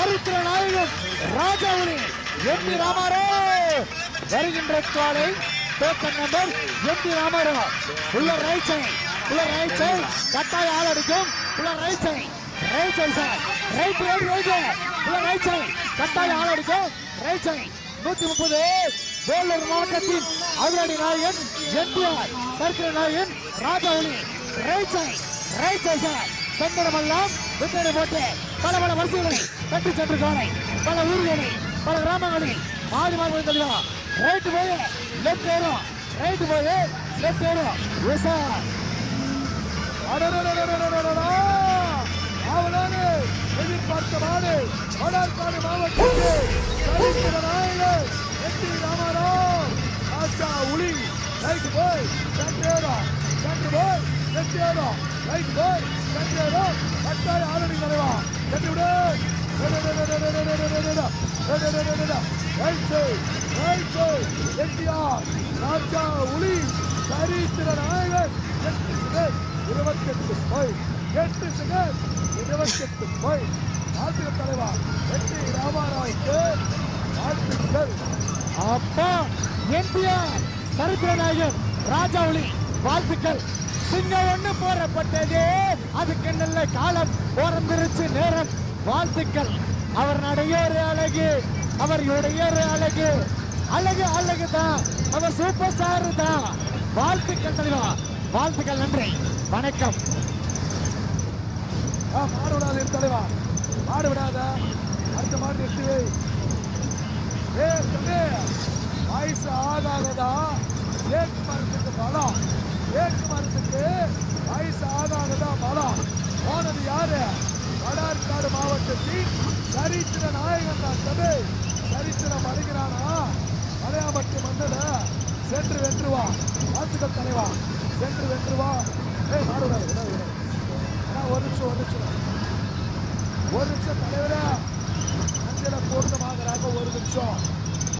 சரித்திர நாயகன் ராஜாவுலி M P Ramarao. வருகின்ற காலை token number M P Ramarao. உள்ள ரைட் சைட் உள்ள ரைட் சைட் கட்டாய ஆள் அடிக்கும். உள்ள right side right side sir right right right உள்ள ரைட் சைட் கட்டாய ஆள் அடிக்கும். ரைட் சைட் நூத்தி முப்பது. வேலூர் மாவட்டத்தின் அதிரடி நாயகன் என்டிஆர் சர்க்கிற நாயகன் Rajavali right side right side sir சந்தனமெல்லாம் வித்தனை போட்டு. பல பல வரிசைகளை தட்டி சென்று காலை பல ஊர்களில் பல கிராமங்களில் மாறி மாறி தெளிவா ரைட்டு போய் லெஃப்ட் ஏறும் ரைட்டு போய் லெஃப்ட் ஏறும் விசா அவனானே எதிர்பார்த்த மாடு வடார்காடு மாவட்டத்தில் சரித்திர நாயகர் என் டி ராமாராவ் ராஜா உளி ரைட் போய் சண்டேரா சண்டு போய் நெட்டேரா ரைட் போய் சண்டேரா கட்டாய ஆரணி தலைவா. கட்டி விடு என்டிஆர் ராஜா உளி சரித்திர நாயகர் எட்டு இருபத்தெட்டு போய் எட்டு செகண்ட் இருபத்தெட்டு போய் வாழ்த்துக்கள் தலைவா என் டி ராமாராவுக்கு வாழ்த்துக்கள் அப்பா என்டிஆர் சரித்திர நாயகன் ராஜாவுலி வாழ்த்துக்கள் சிங்கம் ஒண்ணு போறப்பட்டது அதுக்கு நல்ல காலம் பிறந்திருச்சு நேரம். வாழ்த்துக்கள். அவர் நடையேறு அழகு அவர் உடையேறு அழகு. அழகு அழகு தான். அவர் சூப்பர் ஸ்டார் தான். வாழ்த்துக்கள் தலைவா. வாழ்த்துக்கள் நன்றி. வணக்கம். ஆ மாடு விடாத தலைவா. மாடு விடாத. அடுத்த மாடு நிறுத்தி. வை ஏ தம்பி வயசு ஆகாததா? ஏக்கு மரத்துக்கு வடார்காடு சரித்திர நாயகன் தான் சபை சரித்திரம் அடைகிறானா மலையாம்பட்டி மன்னல சென்று வென்றுவா. வாழ்த்துக்கள் தலைவா சென்று வென்றுவா. ஏய் நாடுவா ஏன்னா ஒரு நிமிஷம் ஒரு நிமிஷம். ஒரு நிமிஷம் தலைவரே. அஞ்சல வாங்குறாங்க ஒரு நிமிஷம்.